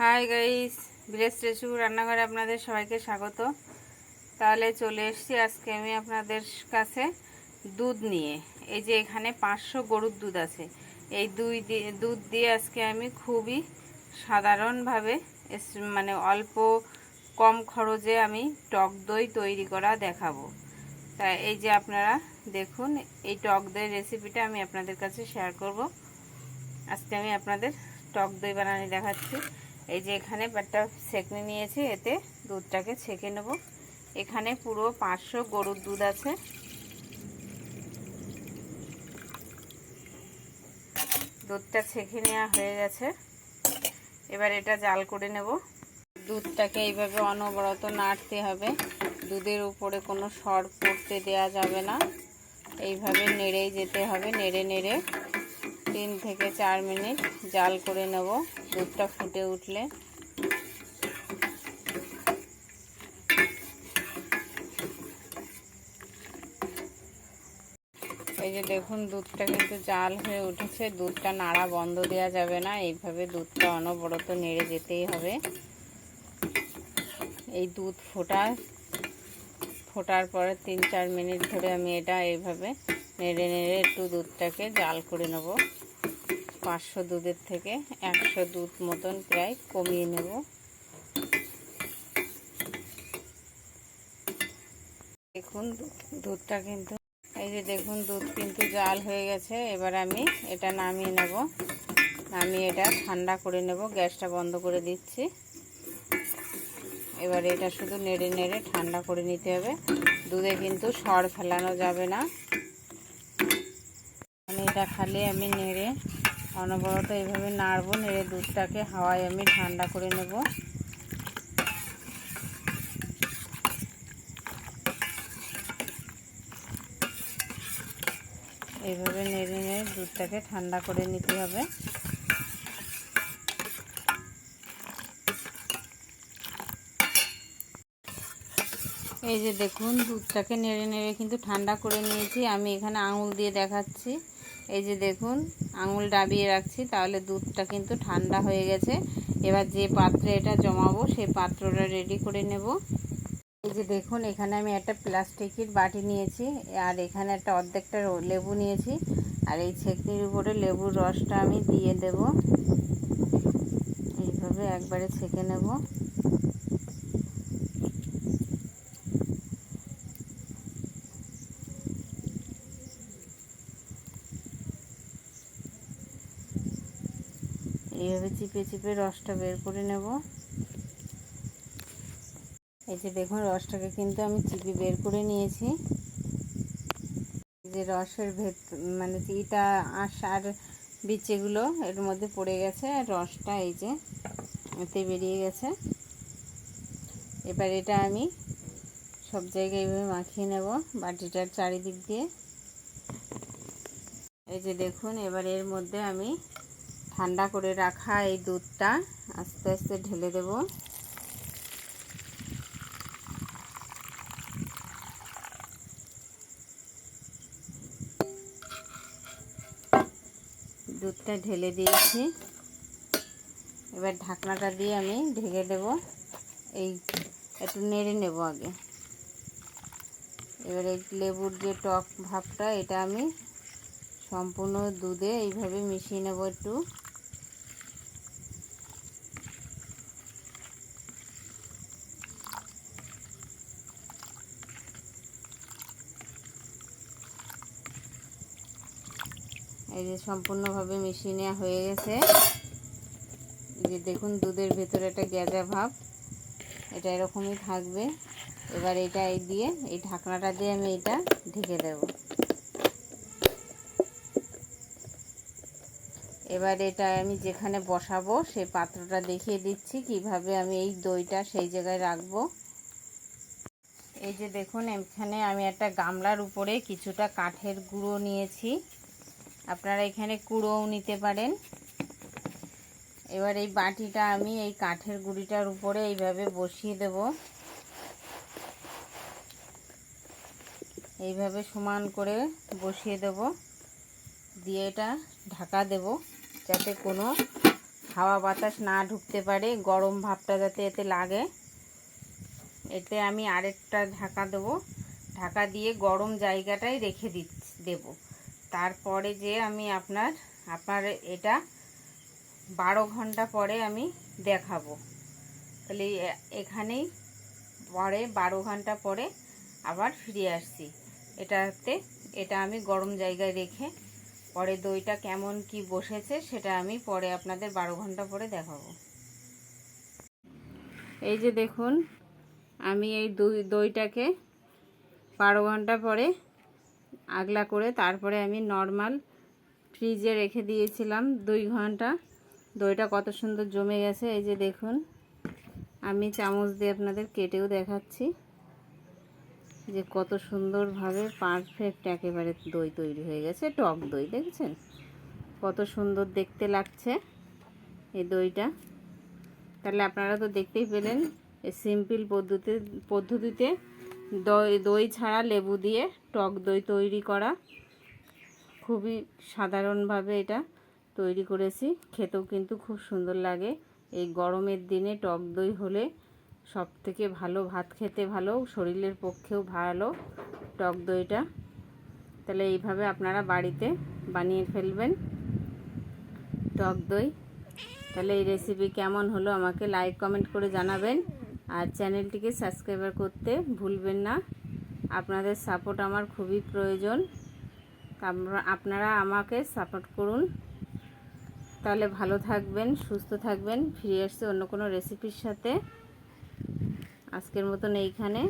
Hi guys village রেসু রান্নাঘরে আপনাদের সবাইকে স্বাগত। তাহলে চলে এসেছি আজকে আমি আপনাদের কাছে দুধ নিয়ে। এই যে এখানে পাঁচশো গরুর দুধ আছে। এই দুই দুধ দিয়ে আজকে আমি খুবই সাধারণভাবে মানে অল্প কম খরচে আমি টক দই তৈরি করা দেখাবো। তাই এই যে আপনারা দেখুন, এই টক দইয়ের রেসিপিটা আমি আপনাদের কাছে শেয়ার করব। আজকে আমি আপনাদের টক দই বানানি দেখাচ্ছি। এই যে এখানে একটা ছেঁকনি নিয়েছি, এতে দুধটাকে ছেঁকে নেব। এখানে পুরো পাঁচশো গরুর দুধ আছে। দুধটা ছেঁকে নেওয়া হয়ে গেছে। এবার এটা জাল করে নেব। দুধটাকে এইভাবে অনবরত নাড়তে হবে। দুধের উপরে কোনো সর পড়তে দেওয়া যাবে না। এইভাবে নেড়েই যেতে হবে, নেড়ে নেড়ে তিন থেকে চার মিনিট জাল করে নেব। দুধটা ফুটে উঠলে। এই যে দেখুন, দুধটা কিন্তু জাল হয়ে উঠেছে। দুধটা নাড়া বন্ধ দেওয়া যাবে না। এইভাবে দুধটা অনবরত নেড়ে যেতেই হবে। এই দুধ ফোটা, ফোটার পরে তিন চার মিনিট ধরে আমি এটা এইভাবে নেড়ে নেড়ে একটু দুধটাকে জাল করে নেব। পাঁচশো দুধের থেকে একশো দুধ মতন প্রায় কমিয়ে নেব। দেখুন, দুধটা কিন্তু, এই যে দেখুন, দুধ কিন্তু জাল হয়ে গেছে। এবার আমি এটা নামিয়ে নেব। নামিয়ে এটা ঠান্ডা করে নেব। গ্যাসটা বন্ধ করে দিচ্ছি। এবার এটা শুধু নেড়ে নেড়ে ঠান্ডা করে নিতে হবে। দুধে কিন্তু সর ফেলানো যাবে না। এটা খালি আমি নেড়ে অনবরত এইভাবে নাড়বো, নেড়ে দুধটাকে হাওয়ায় আমি ঠান্ডা করে নেব। এইভাবে নেড়ে নেড়ে দুধটাকে ঠান্ডা করে নিতে হবে। এই যে দেখুন, দুধটাকে নেড়ে নেড়ে কিন্তু ঠান্ডা করে নিয়েছি। আমি এখানে আঙুল দিয়ে দেখাচ্ছি। এই যে দেখুন, আঙুল ডাবিয়ে রাখছি, তাহলে দুধটা কিন্তু ঠান্ডা হয়ে গেছে। এবার যে পাত্রে এটা জমাবো, সেই পাত্রটা রেডি করে নেব। এই যে দেখুন, এখানে আমি একটা প্লাস্টিকের বাটি নিয়েছি, আর এখানে একটা অর্ধেকটা লেবু নিয়েছি। আর এই ছেকনির উপরে লেবুর রসটা আমি দিয়ে দেব। এইভাবে একবারে ছেঁকে নেব। এইভাবে চিপে চিপে রসটা বের করে নেব। এই যে দেখুন, রসটাকে কিন্তু আমি চিপে বের করে নিয়েছি। যে রসের ভেত মানে ইটা, আঁশ আর বিচেগুলো, এর মধ্যে পড়ে গেছে, আর রসটা এই যে এতে বেরিয়ে গেছে। এবার এটা আমি সব জায়গায় এইভাবে মাখিয়ে নেব, বাটিটার চারিদিক দিয়ে। এই যে দেখুন, এবার এর মধ্যে আমি ঠান্ডা করে রাখা এই দুধটা। আস্তে আস্তে ঢেলে দেব। দুধটা ঢেলে দিয়েছি। এবার ঢাকনাটা দিয়ে আমি ঢেকে দেব। এই একটু নেড়ে নেব আগে। এবার এই লেবুর যে টক ভাবটা, এটা আমি সম্পূর্ণ দুধে এইভাবে মিশিয়ে নেব একটু। এই যে সম্পূর্ণভাবে মিশিয়ে নেওয়া হয়ে গেছে। যে দেখুন, দুধের ভেতরে একটা গ্যাজা ভাব, এটা এরকমই থাকবে। এবার এটা এই দিয়ে, এই ঢাকনাটা দিয়ে আমি এটা ঢেকে দেবো। এবার এটা আমি যেখানে বসাবো, সেই পাত্রটা দেখিয়ে দিচ্ছি কীভাবে আমি এই দইটা সেই জায়গায় রাখব। এই যে দেখুন, এখানে আমি একটা গামলার উপরে কিছুটা কাঠের গুঁড়ো নিয়েছি। আপনারা এখানে কুড়োও নিতে পারেন। এবার এই বাটিটা আমি এই কাঠের গুঁড়িটার উপরে এইভাবে বসিয়ে দেব। এইভাবে সমান করে বসিয়ে দেব। দিয়ে এটা ঢাকা দেব যাতে কোনো হাওয়া বাতাস না ঢুকতে পারে, গরম ভাবটা যাতে এতে লাগে। এতে আমি আরেকটা ঢাকা দেবো। ঢাকা দিয়ে গরম জায়গাটাই রেখে দিচ্ছি, দেব। তারপরে যে আমি আপনার আপনার এটা বারো ঘণ্টা পরে আমি দেখাবো। তাহলে এখানেই পরে বারো ঘণ্টা পরে আবার ফিরে আসছি। এটাতে, এটা আমি গরম জায়গায় রেখে পরে দইটা কেমন কি বসেছে সেটা আমি পরে আপনাদের বারো ঘণ্টা পরে দেখাবো। এই যে দেখুন, আমি এই দই, দইটাকে বারো ঘণ্টা পরে আগলা করে তারপরে আমি নর্মাল ফ্রিজে রেখে দিয়েছিলাম দুই ঘণ্টা। দইটা কত সুন্দর জমে গেছে, এই যে দেখুন। আমি চামচ দিয়ে আপনাদের কেটেও দেখাচ্ছি যে কত সুন্দরভাবে পারফেক্ট একেবারে দই তৈরি হয়ে গেছে, টক দই, দেখছেন? কত সুন্দর দেখতে লাগছে এই দইটা। তাহলে আপনারা তো দেখতেই পেলেন সিম্পল পদ্ধতি পদ্ধতিতে দই দই ছাড়া লেবু দিয়ে টক দই তৈরি করা। খুবই সাধারণভাবে এটা তৈরি করেছি। খেতেও কিন্তু খুব সুন্দর লাগে। এই গরমের দিনে টক দই হলে সব থেকে ভালো, ভাত খেতে ভালো, শরীরের পক্ষেও ভালো টক দইটা। তাহলে এইভাবে আপনারা বাড়িতে বানিয়ে ফেলবেন টক দই। তাহলে এই রেসিপি কেমন হলো আমাকে লাইক কমেন্ট করে জানাবেন। আর চ্যানেলটিকে সাবস্ক্রাইবার করতে ভুলবেন না। আপনাদের সাপোর্ট আমার খুবই প্রয়োজন। আপনারা আমাকে সাপোর্ট করুন। তাহলে ভালো থাকবেন, সুস্থ থাকবেন। ফিরে আসছে অন্য কোনো রেসিপির সাথে। আজকের মতন এইখানে।